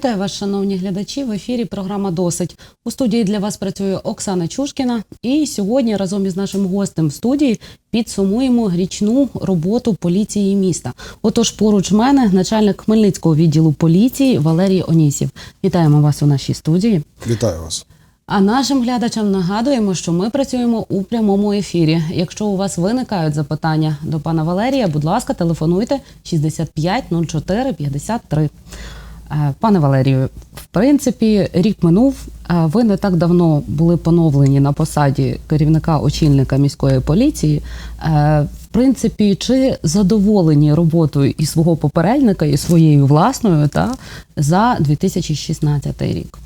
Вітаю вас, шановні глядачі. В ефірі програма Досить. У студії для вас працює Оксана Чушкіна. І сьогодні разом із нашим гостем в студії підсумуємо річну роботу поліції міста. Отож, поруч мене начальник Хмельницького відділу поліції Валерій Онісів. Вітаємо вас у нашій студії. Вітаю вас. А нашим глядачам нагадуємо, що ми працюємо у прямому ефірі. Якщо у вас виникають запитання до пана Валерія, будь ласка, телефонуйте 65 04 53. Е, Пане Валерію, в принципі, рік минув. Ви не так давно були поновлені на посаді керівника очільника міської поліції. Е, В принципі, чи задоволені роботою і свого попередника, і своєю власною та за 2016 рік?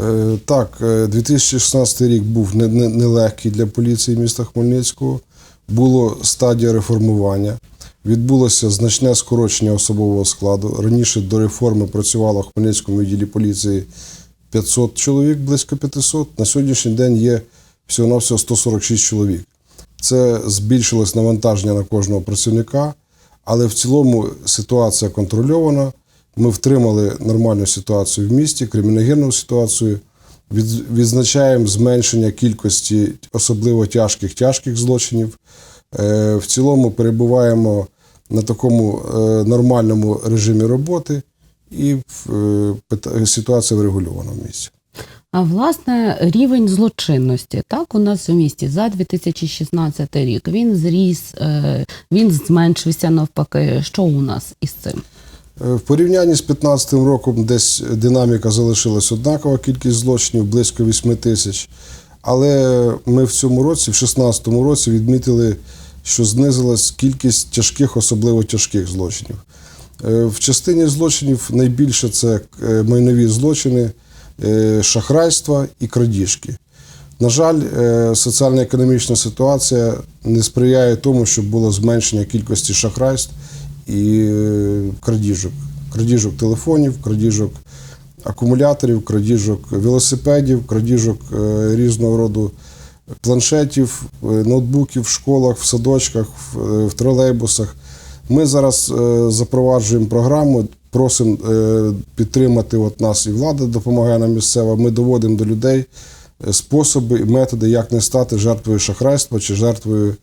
Е, Так, е, 2016 рік був не- не- нелегкий для поліції міста Хмельницького. Було стадія реформування. Відбулося значне скорочення особового складу. Раніше до реформи працювало в Хмельницькому відділі поліції 500 чоловік, близько 500. На сьогоднішній день є всього-навсього 146 чоловік. Це збільшилось навантаження на кожного працівника, але в цілому ситуація контрольована. Ми втримали нормальну ситуацію в місті, криміногенну ситуацію. Від- Відзначаємо зменшення кількості особливо тяжких тяжких злочинів. Е, В цілому перебуваємо на такому е, нормальному режимі роботи, і е, ситуація врегульована в місті. А власне рівень злочинності так у нас у місті за 2016 рік він зріс, е, він зменшився навпаки. Що у нас із цим? В порівнянні з 2015 роком десь динаміка залишилась однакова, кількість злочинів близько 8 тисяч. Але ми в цьому році, в 2016 році, відмітили, що знизилась кількість тяжких, особливо тяжких злочинів. Е, В частині злочинів найбільше це е, майнові злочини, е, шахрайства і крадіжки. На жаль, соціально-економічна ситуація не сприяє тому, щоб було зменшення кількості шахрайств і крадіжок. Крадіжок телефонів, крадіжок акумуляторів, крадіжок велосипедів, крадіжок різного роду планшетів, е, ноутбуків в школах, в садочках, в, е, тролейбусах. Ми зараз е, запроваджуємо програму, просимо підтримати от нас і влада допомагає нам місцева. Ми доводимо до людей способи і методи, як не стати жертвою шахрайства чи жертвою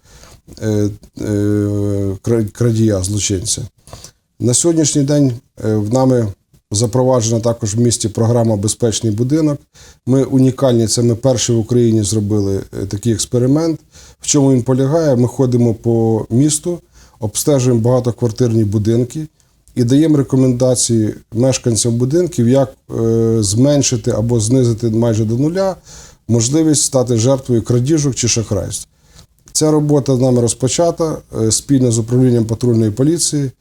крадія, злочинця. На сьогоднішній день в нами запроваджена також в місті програма Безпечний будинок. Ми унікальні, це ми перші в Україні зробили е, такий експеримент. В чому він полягає? Ми ходимо по місту, обстежуємо багатоквартирні будинки і даємо рекомендації мешканцям будинків, як е, зменшити або знизити майже до нуля можливість стати жертвою крадіжок чи шахрайств. Ця робота нами розпочата е, спільно з управлінням патрульної поліції,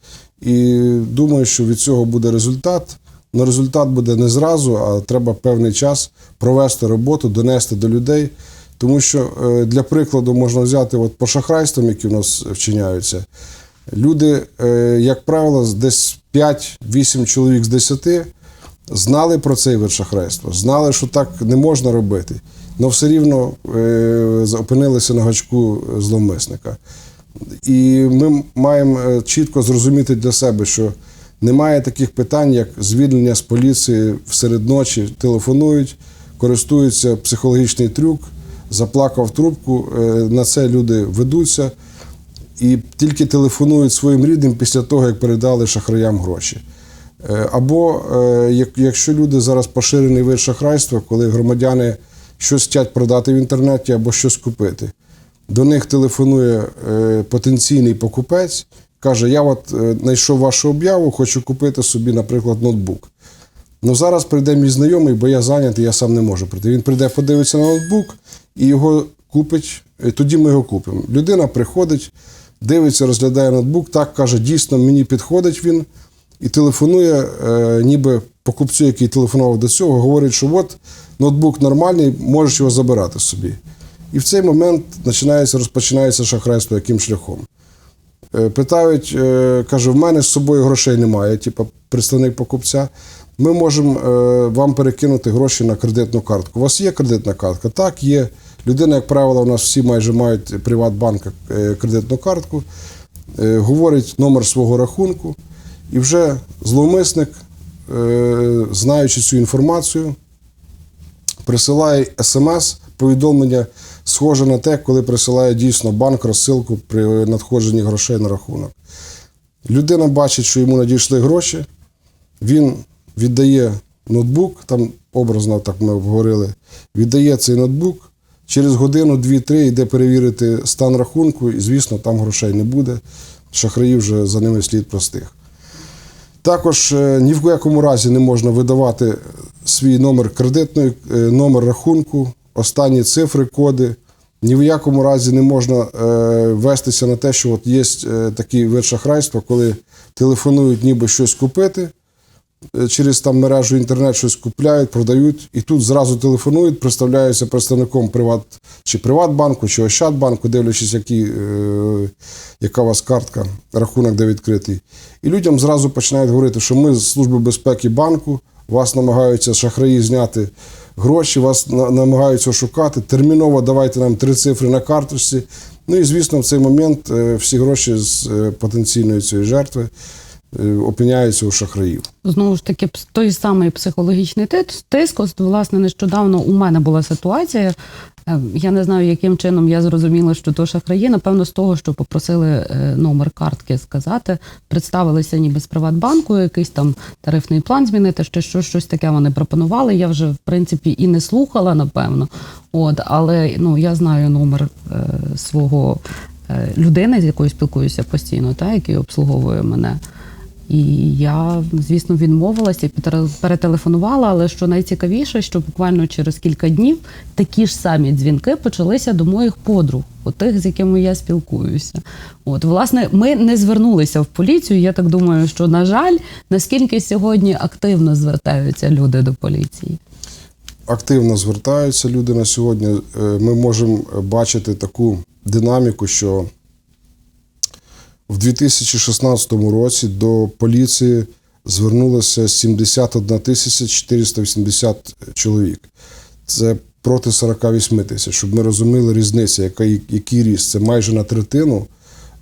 і думаю, що від цього буде результат. Но результат буде не зразу, а треба певний час провести роботу, донести до людей. Тому що е, для прикладу можна взяти от по шахрайствам, які в нас вчиняються. Люди, е, як правило, десь 5-8 чоловік з 10 знали про цей вид шахрайства, знали, що так не можна робити, але все рівно е, опинилися на гачку зловмисника. І ми маємо чітко зрозуміти для себе, що немає таких питань, як звільнення з поліції всеред ночі, телефонують, користуються психологічний трюк, заплакав трубку. е, На це люди ведуться і тільки телефонують своїм рідним після того, як передали шахраям гроші. Е, Або е, якщо люди зараз поширений вид шахрайства, коли громадяни щось хочуть продати в інтернеті або щось купити. До них телефонує потенційний покупець, каже: Я от е, знайшов вашу об'яву, хочу купити собі, наприклад, ноутбук. Ну зараз прийде мій знайомий, бо я зайнятий, я сам не можу прийти. Він прийде, подивиться на ноутбук і його купить. і Тоді ми його купимо. Людина приходить, дивиться, розглядає ноутбук, так каже, дійсно мені підходить він і телефонує, е, ніби покупцю, який телефонував до цього, говорить, що от ноутбук нормальний, можеш його забирати собі. І в цей момент починається, розпочинається шахрайство яким шляхом. Е, Питають, е, каже, в мене з собою грошей немає, типу представник покупця. Ми можемо е, вам перекинути гроші на кредитну картку. У вас є кредитна картка? Так, є. Людина, як правило, у нас всі майже мають Приватбанка е, кредитну картку, говорить номер свого рахунку, і вже зловмисник знаючи цю інформацію, присилає смс-повідомлення, схоже на те, коли присилає дійсно банк розсилку при надходженні грошей на рахунок. Людина бачить, що йому надійшли гроші, він віддає ноутбук, там образно так ми обговорили, віддає цей ноутбук. Через годину, дві-три йде перевірити стан рахунку, і, звісно, там грошей не буде. Шахраїв вже за ними слід простих. Також е, ні в якому разі не можна видавати свій номер кредитної, е, номер рахунку, останні цифри, коди. Ні в якому разі не можна е, вестися на те, що от є е, такий вид шахрайства, коли телефонують ніби щось купити, е, через там мережу інтернет щось купляють, продають, і тут зразу телефонують, представляються представником приват, чи Приватбанку, чи Ощадбанку, дивлячись, які, е, яка у вас картка, рахунок де відкритий. І людям зразу починають говорити, що ми з Служби безпеки банку, вас намагаються шахраї зняти гроші, вас на- намагаються шукати. Терміново давайте нам три цифри на карточці. Ну і звісно, в цей момент е, всі гроші з е, потенційної цієї жертви опиняються у шахраїв. Знову ж таки, той самий психологічний тиск. Ось, власне, нещодавно у мене була ситуація. е, Я не знаю, яким чином я зрозуміла, що то шахраї. Напевно, з того, що попросили е, номер картки сказати, представилися ніби з Приватбанку, якийсь там тарифний план змінити, ще щось, щось таке вони пропонували. Я вже в принципі і не слухала, напевно. От, але ну я знаю номер е, свого е, людини, з якою спілкуюся постійно, та який обслуговує мене. І я, звісно, відмовилася перетелефонувала. Але що найцікавіше, що буквально через кілька днів такі ж самі дзвінки почалися до моїх подруг, от тих, з якими я спілкуюся. От, власне, ми не звернулися в поліцію. Я так думаю, що на жаль, наскільки сьогодні активно звертаються люди до поліції. активно звертаються люди на сьогодні. Е, Ми можемо бачити таку динаміку, що в 2016 році до поліції звернулося 71 тисяча 480 чоловік. Це проти 48 тисяч. Щоб ми розуміли різницю, яка, який ріст. Це майже на третину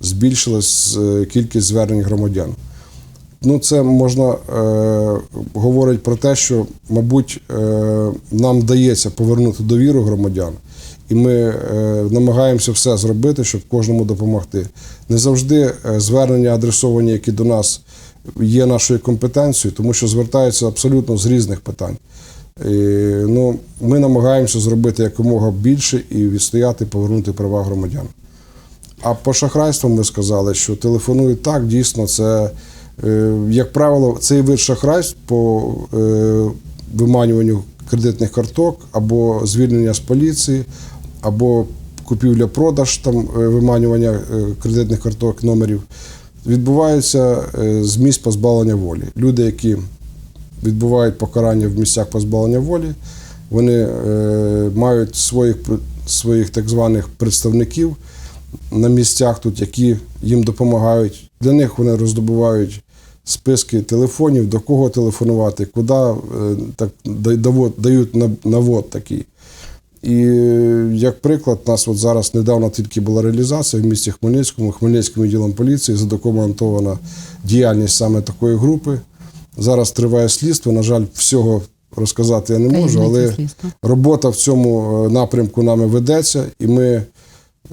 збільшилась е, кількість звернень громадян. Ну, це можна е, говорить про те, що, мабуть, е, нам вдається повернути довіру громадян, і ми е, намагаємося все зробити, щоб кожному допомогти. Не завжди е, звернення адресовані, які до нас є нашою компетенцією, тому що звертаються абсолютно з різних питань. І, ну, ми намагаємося зробити якомога більше і відстояти, повернути права громадян. А по шахрайствам ми сказали, що телефонують так, дійсно, це, е, як правило, цей вид шахрайств по е, виманюванню кредитних карток або звільнення з поліції, або купівля-продаж, там е, виманювання е, кредитних карток, номерів, відбувається е, з місць позбавлення волі. Люди, які відбувають покарання в місцях позбавлення волі, вони мають своїх, своїх так званих представників на місцях тут, які їм допомагають. Для них вони роздобувають списки телефонів, до кого телефонувати, куди так, да- дають на- навод такий. І як приклад, у нас от зараз недавно тільки була реалізація в місті Хмельницькому, Хмельницьким відділом поліції задокументована діяльність саме такої групи. Зараз триває слідство. На жаль, всього розказати я не можу, але робота в цьому е, напрямку нами ведеться, і ми,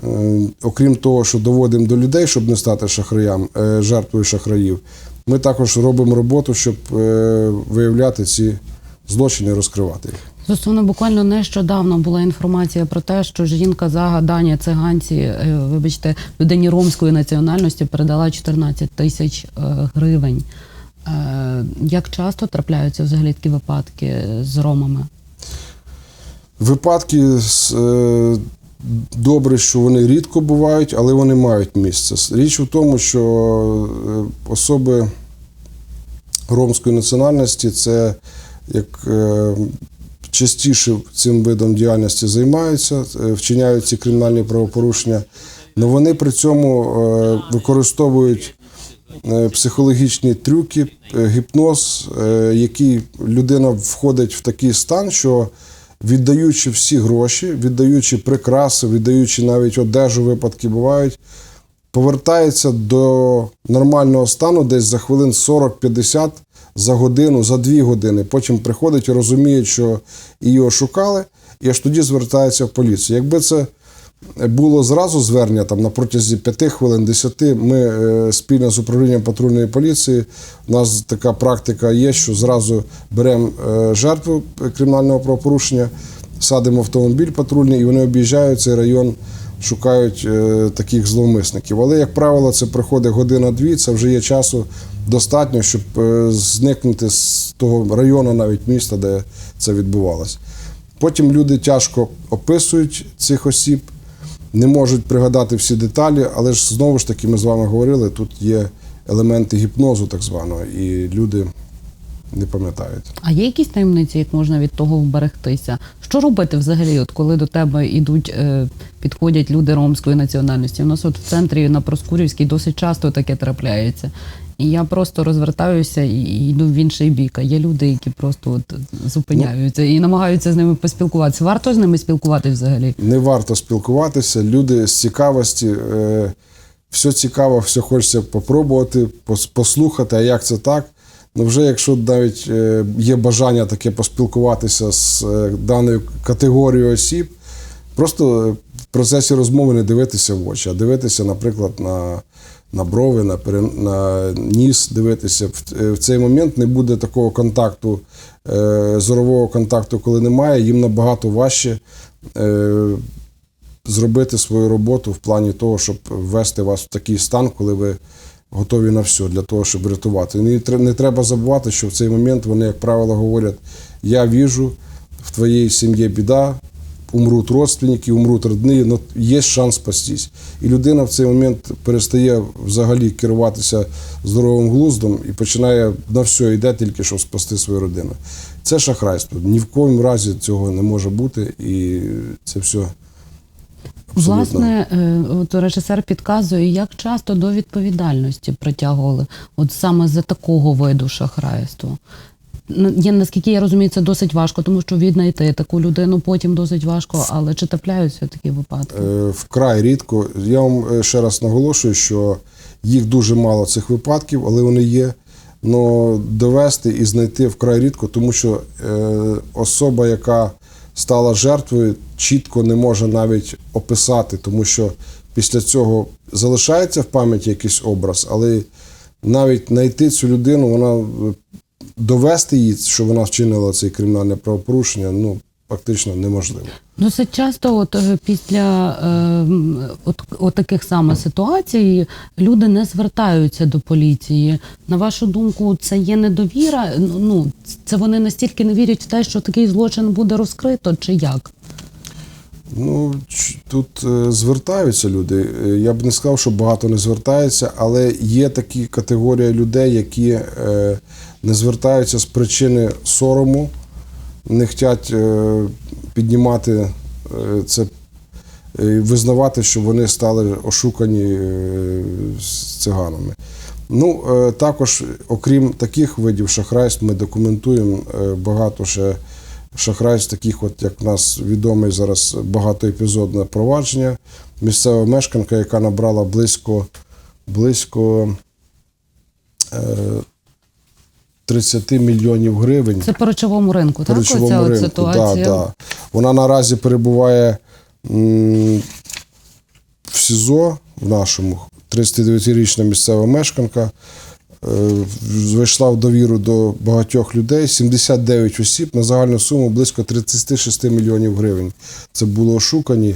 е, окрім того, що доводимо до людей, щоб не стати шахраям, е, жертвою шахраїв, ми також робимо роботу, щоб виявляти ці злочини і розкривати їх. Стосовно буквально нещодавно була інформація про те, що жінка загадані циганці, е, вибачте, людині ромської національності передала 14 тисяч е, гривень. Е, Як часто трапляються взагалі такі випадки з ромами? Випадки з, добре, що вони рідко бувають, але вони мають місце. Річ у тому, що особи ромської національності це як частіше цим видом діяльності займаються, е, вчиняють ці кримінальні правопорушення, але вони при цьому е, використовують е, психологічні трюки, гіпноз, який людина входить в такий стан, що віддаючи всі гроші, віддаючи прикраси, віддаючи навіть одежу, випадки бувають, повертається до нормального стану десь за хвилин 40-50, за годину, за дві години. Потім приходить і розуміє, що її ошукали, і аж тоді звертається в поліцію. Якби це було зразу звернення там на протязі 5 хвилин, 10, ми е, спільно з управлінням патрульної поліції. У нас така практика є, що зразу беремо е, жертву кримінального правопорушення, садимо автомобіль патрульний, і вони об'їжджають цей район, шукають е, таких зловмисників. Але, як правило, це проходить година-дві, це вже є часу достатньо, щоб е, зникнути з того району, навіть міста, де це відбувалося. Потім люди тяжко описують цих осіб, не можуть пригадати всі деталі, але ж знову ж таки, ми з вами говорили, тут є елементи гіпнозу, так званого, і люди не пам'ятають. А є якісь таємниці, як можна від того вберегтися? Що робити взагалі, от коли до тебе йдуть, е, підходять люди ромської національності? У нас от в центрі на Проскурівській досить часто таке трапляється. І я просто розвертаюся і, йду в інший бік. А є люди, які просто от зупиняються і намагаються з ними поспілкуватися. Варто з ними спілкуватися взагалі? Не варто спілкуватися. Люди з цікавості, е, все цікаво, все хочеться попробувати, послухати, а як це так. Ну, вже якщо навіть е, є бажання таке поспілкуватися з е, даною категорією осіб, просто в процесі розмови не дивитися в очі, а дивитися, наприклад, на, на брови, на, на ніс, дивитися. В, е, в цей момент не буде такого контакту, е, зорового контакту, коли немає, їм набагато важче. Е, зробити свою роботу в плані того, щоб ввести вас в такий стан, коли ви готові на все для того, щоб рятувати. Не треба забувати, що в цей момент вони, як правило, говорять: я віжу, в твоїй сім'ї біда, умруть родственники, умруть родні, але є шанс спастись. І людина в цей момент перестає взагалі керуватися здоровим глуздом і починає на все йде тільки щоб спасти свою родину. Це шахрайство. Ні в коїм разі цього не може бути, і це все. Власне, е, от режисер підказує, як часто до відповідальності притягували, от саме за такого виду шахрайства. Н- Я, наскільки я розумію, це досить важко, тому що віднайти таку людину потім досить важко, але чи трапляються такі випадки? Е, вкрай рідко. Я вам е, ще раз наголошую, що їх дуже мало цих випадків, але вони є. Но довести і знайти вкрай рідко, тому що е, особа, яка стала жертвою, чітко не може навіть описати, тому що після цього залишається в пам'яті якийсь образ, але навіть знайти цю людину, вона довести її, що вона вчинила це кримінальне правопорушення, ну фактично неможливо. Досить часто, от е, після е, от, от таких саме ситуацій, люди не звертаються до поліції. На вашу думку, це є недовіра? Ну це вони настільки не вірять в те, що такий злочин буде розкрито, чи як? Ну, тут е, звертаються люди. Е, Я б не сказав, що багато не звертаються, але є такі категорії людей, які не звертаються з причини сорому, не хочуть е, піднімати е, це, е, визнавати, що вони стали ошукані з циганами. Ну, також, окрім таких видів шахрайств, ми документуємо багато ще шахрайств, таких, от як в нас відоме зараз багатоепізодне провадження. Місцева мешканка, яка набрала близько, близько 30 мільйонів гривень Це по речовому ринку, по так? речовому Оця ринку. ситуація. Да, да. Вона наразі перебуває м, в СІЗО в нашому. 39-річна місцева мешканка. е, Вийшла в довіру до багатьох людей. 79 осіб на загальну суму близько 36 мільйонів гривень. Це було ошукані.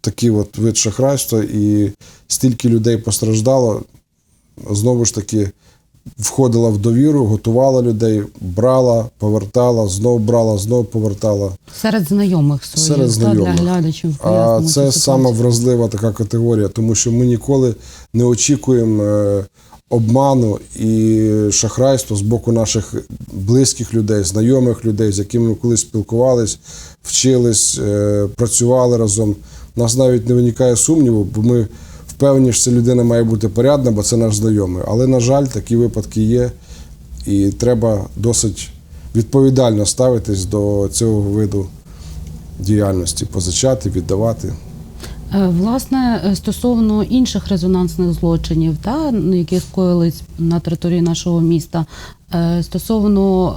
Такий от вид шахрайства, і стільки людей постраждало. Знову ж таки, входила в довіру, готувала людей, брала, повертала, знов брала, знов повертала. Серед знайомих своїх Серед знайомих. для глядачів. А це цю сама вразлива така категорія, тому що ми ніколи не очікуємо е, обману і шахрайства з боку наших близьких людей, знайомих людей, з якими ми колись спілкувались, вчились, е, працювали разом. У нас навіть не виникає сумніву, бо ми впевнені, що ця людина має бути порядна, бо це наш знайомий. Але, на жаль, такі випадки є, і треба досить відповідально ставитись до цього виду діяльності, позичати, віддавати. Е, Власне, е, стосовно інших резонансних злочинів, та, які скоїлись на території нашого міста, е, стосовно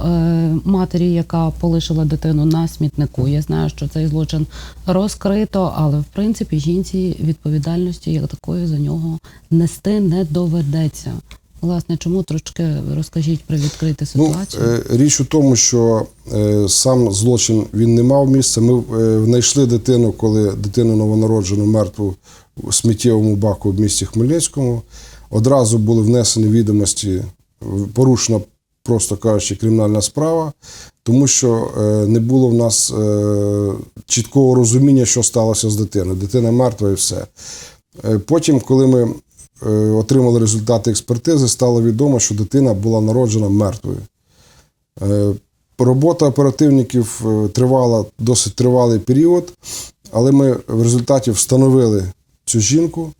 матері, яка полишила дитину на смітнику, я знаю, що цей злочин розкрито, але в принципі жінці відповідальності як такої за нього нести не доведеться. Власне, чому трошки розкажіть про відкриту Ну, ситуацію? е, річ у тому, що е, сам злочин він не мав місця. Ми е, знайшли дитину, коли дитину новонароджену мертву у сміттєвому баку в місті Хмельницькому. Одразу були внесені відомості, порушена, просто кажучи, кримінальна справа, тому що е, не було в нас е, чіткого розуміння, що сталося з дитиною. Дитина мертва і все. Е, Потім, коли ми е, отримали результати експертизи, стало відомо, що дитина була народжена мертвою. Е, Робота оперативників е, тривала досить тривалий період, але ми в результаті встановили цю жінку.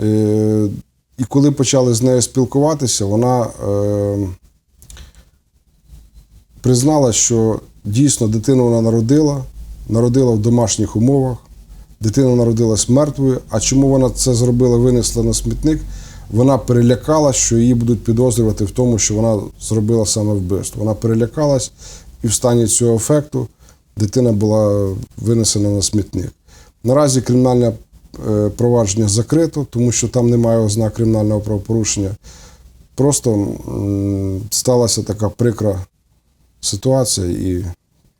Е, І коли почали з нею спілкуватися, вона е, признала, що дійсно дитину вона народила, народила в домашніх умовах. Дитина народилась мертвою. А чому вона це зробила, винесла на смітник? Вона перелякала, що її будуть підозрювати в тому, що вона зробила саме вбивство. Вона перелякалась, і в стані цього ефекту дитина була винесена на смітник. Наразі кримінальне е, провадження закрито, тому що там немає ознак кримінального правопорушення. Просто сталася така прикра ситуація, і,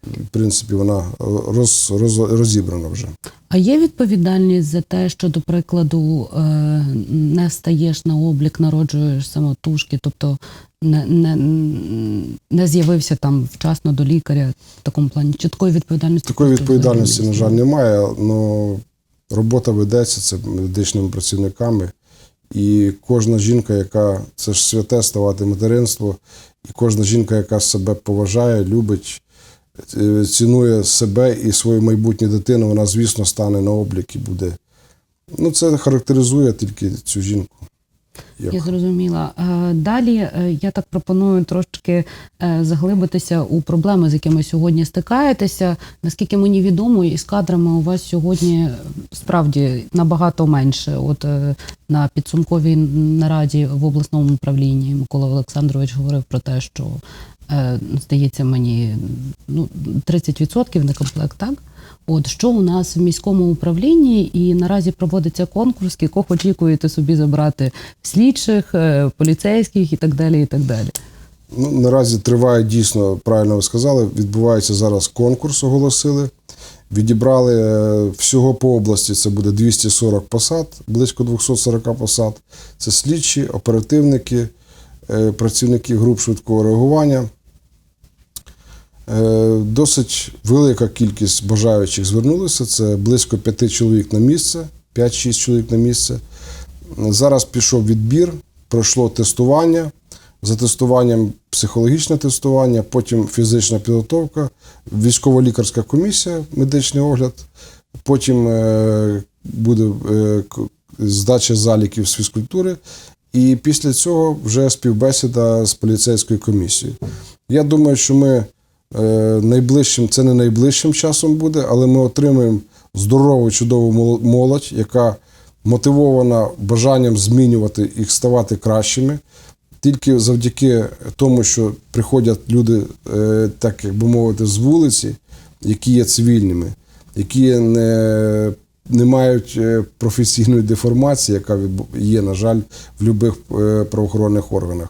в принципі, вона роз, роз, розібрана вже. А є відповідальність за те, що, до прикладу, е, не встаєш на облік, народжуєш самотужки, тобто не, не, не з'явився там вчасно до лікаря в такому плані? Чи такої відповідальності? Такої відповідальності, на жаль, немає. але робота ведеться це медичними працівниками. І кожна жінка, яка це ж святе ставати материнство, і кожна жінка, яка себе поважає, любить, цінує себе і свою майбутню дитину, вона, звісно, стане на облік і буде. Ну, це характеризує тільки цю жінку. Як- Я зрозуміла. Е, Далі е, я так пропоную трошки е, заглибитися у проблеми, з якими сьогодні стикаєтеся. Наскільки мені відомо, із кадрами у вас сьогодні е, справді набагато менше. От е, на підсумковій нараді в обласному управлінні Микола Олександрович говорив про те, що е, здається мені ну 30% не комплект, так? От що у нас в міському управлінні, і наразі проводиться конкурс, кількох очікуєте собі забрати слідчих, е, поліцейських і так далі. І так далі. Ну, наразі триває дійсно, правильно ви сказали, відбувається зараз конкурс, оголосили. Відібрали е, всього по області, це буде 240 посад, близько 240 посад. Це слідчі, оперативники, е, працівники груп швидкого реагування. Е, Досить велика кількість бажаючих звернулися. Це близько п'яти чоловік на місце, 5-6 чоловік на місце. Зараз пішов відбір, пройшло тестування. За тестуванням психологічне тестування, потім фізична підготовка, військово-лікарська комісія, медичний огляд, потім е, буде е, здача заліків з фізкультури, і після цього вже співбесіда з поліцейською комісією. Я думаю, що ми найближчим, це не найближчим часом буде, але ми отримаємо здорову, чудову молодь, яка мотивована бажанням змінювати їх, ставати кращими. Тільки завдяки тому, що приходять люди, е, так як би мовити, з вулиці, які є цивільними, які не, не мають е, професійної деформації, яка є, на жаль, в будь-яких правоохоронних органах.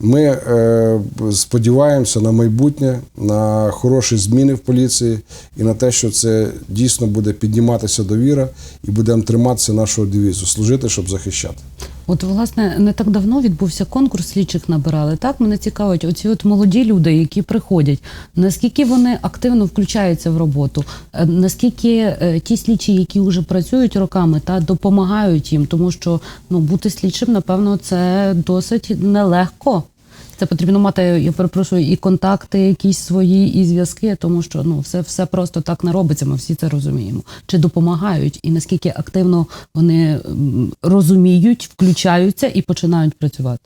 Ми е, сподіваємося на майбутнє, на хороші зміни в поліції і на те, що це дійсно буде підніматися довіра і будемо триматися нашого девізу служити, щоб захищати. От, власне, не так давно відбувся конкурс, слідчих набирали. Так мене цікавить, оці от молоді люди, які приходять, наскільки вони активно включаються в роботу, Е, наскільки е, ті слідчі, які вже працюють роками, та допомагають їм, тому що ну бути слідчим, напевно, це досить нелегко. Це потрібно мати, я перепрошую, і контакти, якісь свої, і зв'язки, тому що ну все, все просто так не робиться. Ми всі це розуміємо. Чи допомагають, і наскільки активно вони розуміють, включаються і починають працювати.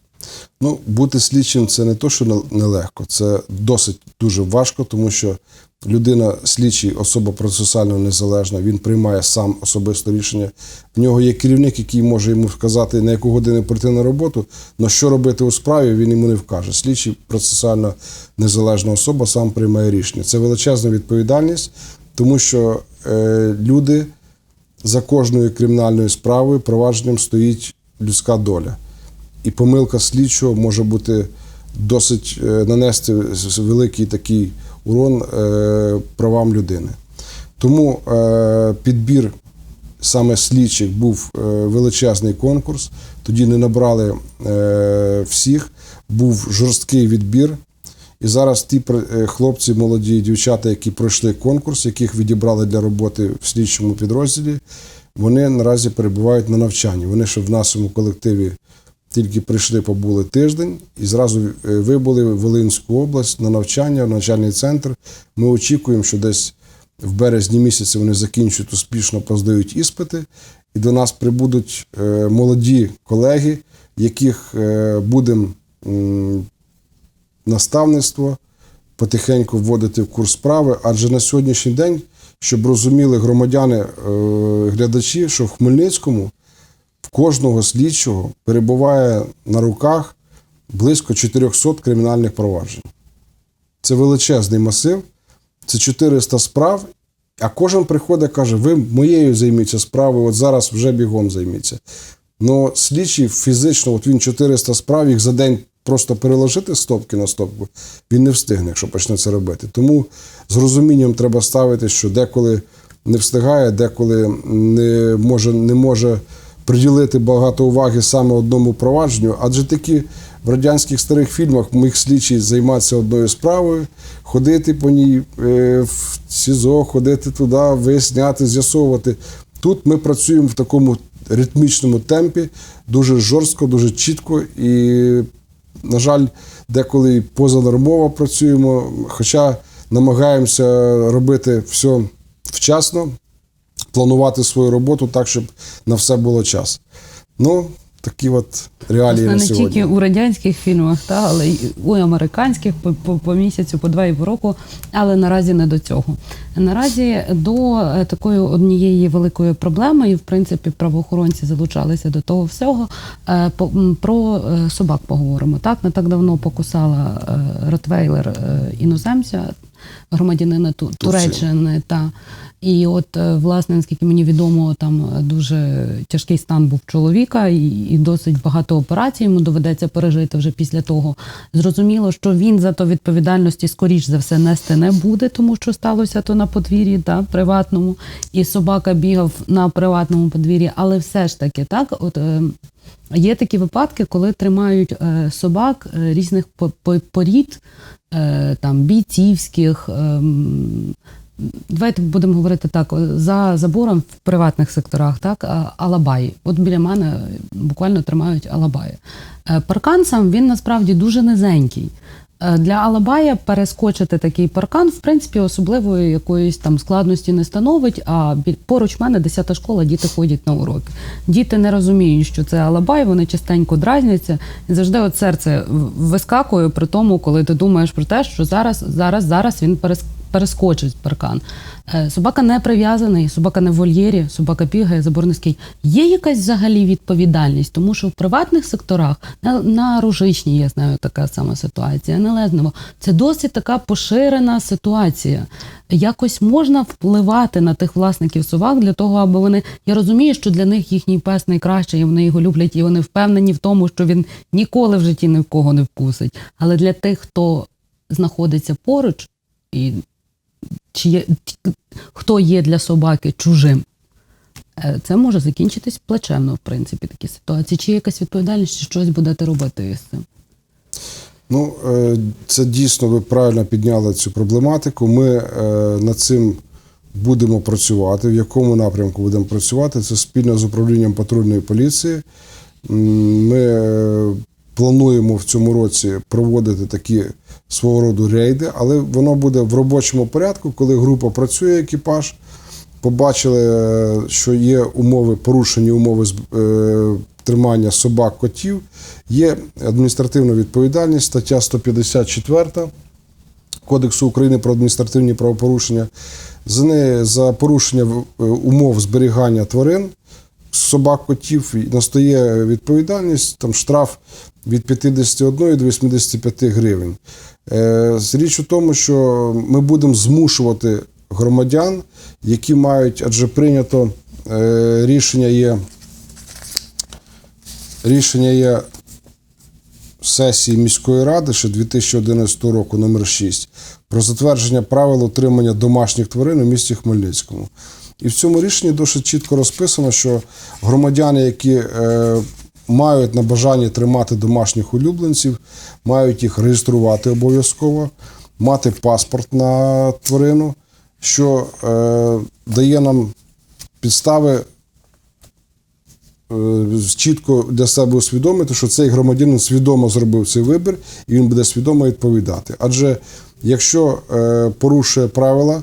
Ну, бути слідчим це не то, що не- нелегко, це досить дуже важко, тому що людина слідчий, особа процесуально незалежна, він приймає сам особисто рішення. В нього є керівник, який може йому сказати, на яку годину прийти на роботу, але що робити у справі, він йому не вкаже. Слідчий процесуально незалежна особа сам приймає рішення. Це величезна відповідальність, тому що е, люди за кожною кримінальною справою, провадженням стоїть людська доля. І помилка слідчого може бути досить е, нанести великий такий урон е, правам людини. Тому е, підбір саме слідчих був е, величезний конкурс. Тоді не набрали всіх, був жорсткий відбір. І зараз ті хлопці, молоді дівчата, які пройшли конкурс, яких відібрали для роботи в слідчому підрозділі, вони наразі перебувають на навчанні. Вони ще в нашому колективі тільки прийшли, побули тиждень і зразу е, вибули в Волинську область на навчання, в навчальний центр. Ми очікуємо, що десь в березні місяці вони закінчують успішно, поздають іспити, і до нас прибудуть е, молоді колеги, яких е, будемо наставництво потихеньку вводити в курс справи, адже на сьогоднішній день, щоб розуміли громадяни, глядачі, що в Хмельницькому кожного слідчого перебуває на руках близько 400 кримінальних проваджень. Це величезний масив, це 400 справ, а кожен приходить і каже: ви моєю займіться справою, от зараз вже бігом займіться. Ну, слідчий фізично, от він 400 справ, їх за день просто переложити стопки на стопку, він не встигне, якщо почне це робити. Тому з розумінням треба ставити, що деколи не встигає, деколи не може, не може приділити багато уваги саме одному провадженню, адже такі в радянських старих фільмах міг слідчий займатися одною справою, ходити по ній е, в СІЗО, ходити туди, виясняти, з'ясовувати. Тут ми працюємо в такому ритмічному темпі, дуже жорстко, дуже чітко і, на жаль, деколи позанормово працюємо, хоча намагаємося робити все вчасно, планувати свою роботу так, щоб на все було час. Ну, такі от реалії Власне, на не тільки у радянських фільмах, та, але й у американських по, по, по місяцю, по два і по року, але наразі не до цього. Наразі до е, такої однієї великої проблеми, і в принципі правоохоронці залучалися до того всього. Е, Про е, собак поговоримо. Так, не так давно покусала ротвейлер іноземця, громадянина Туреччини. Та. І от, е, власне, наскільки мені відомо, там е, дуже тяжкий стан був чоловіка, і, і досить багато операцій йому доведеться пережити вже після того. Зрозуміло, що він за то відповідальності, скоріш за все, нести не буде, тому що сталося то на подвір'ї, та, приватному, і собака бігав на приватному подвір'ї, але все ж таки, так, от. Е, Є такі випадки, коли тримають е, собак е, різних по- по- порід, там бійцівських. Ем, Давайте будемо говорити так: за забором в приватних секторах, так, алабай. От біля мене буквально тримають алабаї. Е, Паркан сам він насправді дуже низенький. Е, Для Алабая перескочити такий паркан, в принципі, особливої якоїсь там складності не становить. А поруч мене 10 школа, діти ходять на уроки. Діти не розуміють, що це Алабай, вони частенько дразняться. І завжди от серце вискакує при тому, коли ти думаєш про те, що зараз, зараз, зараз він перес- перескочить паркан. Е, Собака не прив'язаний, собака не в вольєрі, собака бігає, забор низький. Є якась взагалі відповідальність, тому що в приватних секторах на, на Ружичній, я знаю, така сама ситуація, на Лезнево, це досить така поширена ситуація. Якось можна впливати на тих власників собак для того, аби вони. Я розумію, що для них їхній пес найкращий, і вони його люблять, і вони впевнені в тому, що він ніколи в житті ні в кого не вкусить. Але для тих, хто знаходиться поруч, і чи є, хто є для собаки чужим, е, це може закінчитись плачевно, в принципі, такі ситуації. Чи є якась відповідальність, чи щось будете робити з цим? Ну, е, це дійсно ви правильно підняли цю проблематику. Ми е, над цим будемо працювати. В якому напрямку будемо працювати? Це спільно з управлінням патрульної поліції. Ми плануємо в цьому році проводити такі свого роду рейди, але воно буде в робочому порядку, коли група працює, екіпаж. Побачили, е, що є умови, порушені умови з- е, тримання собак, котів, є адміністративна відповідальність, стаття 154 Кодексу України про адміністративні правопорушення. За, порушення е, умов зберігання тварин, собак, котів настає відповідальність, там штраф від 51 до 85 гривень. Е, річ у тому, що ми будемо змушувати громадян, які мають, адже прийнято е, рішення є. Рішення є сесії міської ради ще 2011 року, номер 6, про затвердження правил утримання домашніх тварин у місті Хмельницькому. І в цьому рішенні досить чітко розписано, що громадяни, які е, мають на бажанні тримати домашніх улюбленців, мають їх реєструвати обов'язково, мати паспорт на тварину, що е, дає нам підстави е, чітко для себе усвідомити, що цей громадянин свідомо зробив цей вибір і він буде свідомо відповідати. Адже якщо е, порушує правила,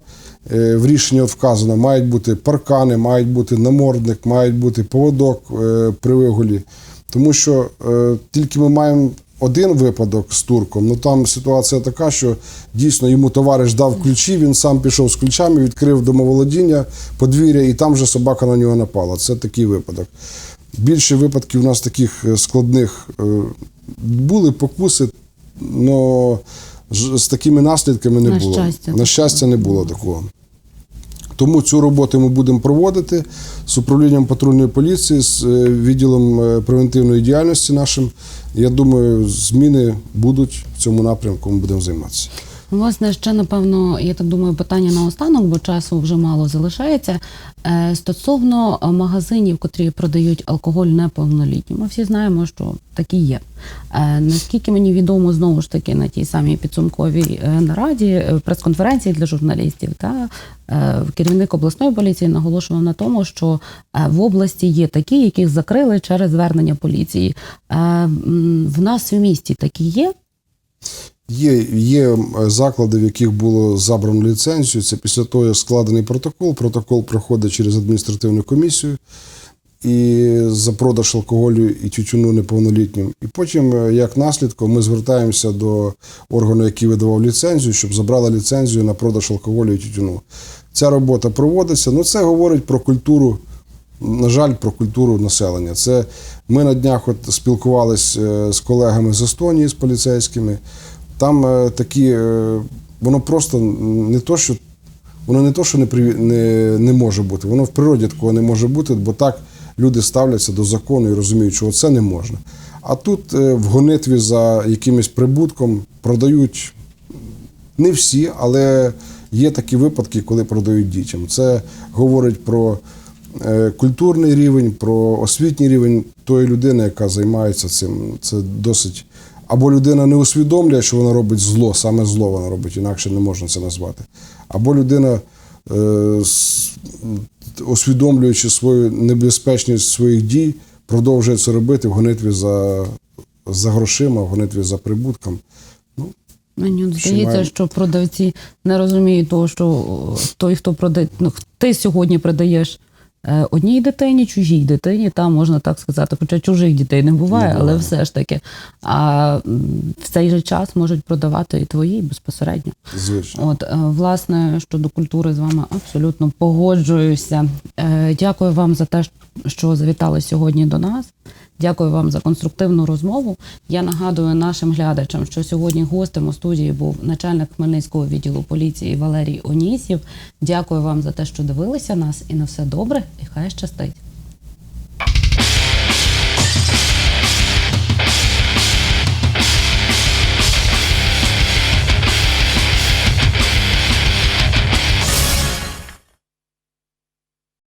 в рішенні от вказано, мають бути паркани, мають бути намордник, мають бути поводок е, при вигулі. Тому що е, тільки ми маємо один випадок з турком, ну там ситуація така, що дійсно йому товариш дав ключі, він сам пішов з ключами, відкрив домоволодіння, подвір'я, і там вже собака на нього напала. Це такий випадок. Більше випадків у нас таких е, складних е, були покуси, але з такими наслідками не На було. щастя. На щастя, не було такого. Тому цю роботу ми будемо проводити з управлінням патрульної поліції, з е, відділом е, превентивної діяльності нашим. Я думаю, зміни будуть в цьому напрямку. Ми будемо займатися. Власне, ще напевно, я так думаю, питання на останок, бо часу вже мало залишається. Е, Стосовно е, магазинів, котрі продають алкоголь неповнолітнім, ми всі знаємо, що такі є. Е, Наскільки мені відомо, знову ж таки на тій самій підсумковій нараді, прес-конференції для журналістів, та керівник обласної поліції наголошував на тому, що в області є такі, яких закрили через звернення поліції. В нас в місті такі є. Є, є е, заклади, в яких було забрано ліцензію. Це після того, як складений протокол. Протокол проходить через адміністративну комісію і за продаж алкоголю і тютюну неповнолітнім. І потім, е, як наслідком, ми звертаємося до органу, який видавав ліцензію, щоб забрали ліцензію на продаж алкоголю і тютюну. Ця робота проводиться. Ну, це говорить про культуру. На жаль, про культуру населення. Це ми на днях от спілкувалися з колегами з Естонії, з поліцейськими. Там е, такі, е, воно просто не то, що воно не то, що не, не, не може бути. Воно в природі такого не може бути, бо так люди ставляться до закону і розуміють, що це не можна. А тут е, в гонитві за якимось прибутком продають не всі, але є такі випадки, коли продають дітям. Це говорить про культурний рівень, про освітній рівень тої людини, яка займається цим. Це досить. Або людина не усвідомлює, що вона робить зло, саме зло вона робить, інакше не можна це назвати. Або людина, е, усвідомлюючи свою небезпечність своїх дій, продовжує це робити в гонитві за, за грошима, в гонитві за прибутком. Мені здається, маємо? що продавці не розуміють того, що той, хто продає, ну ти сьогодні продаєш одній дитині, чужій дитині, там можна так сказати, хоча чужих дітей не буває, Не але буває. все ж таки. А в цей же час можуть продавати і твої безпосередньо. Звичайно. От, е, власне, щодо культури з вами абсолютно погоджуюся. Е, Дякую вам за те, що завітали сьогодні до нас. Дякую вам за конструктивну розмову. Я нагадую нашим глядачам, що сьогодні гостем у студії був начальник Хмельницького відділу поліції Валерій Онісів. Дякую вам за те, що дивилися нас, і на все добре, і хай щастить.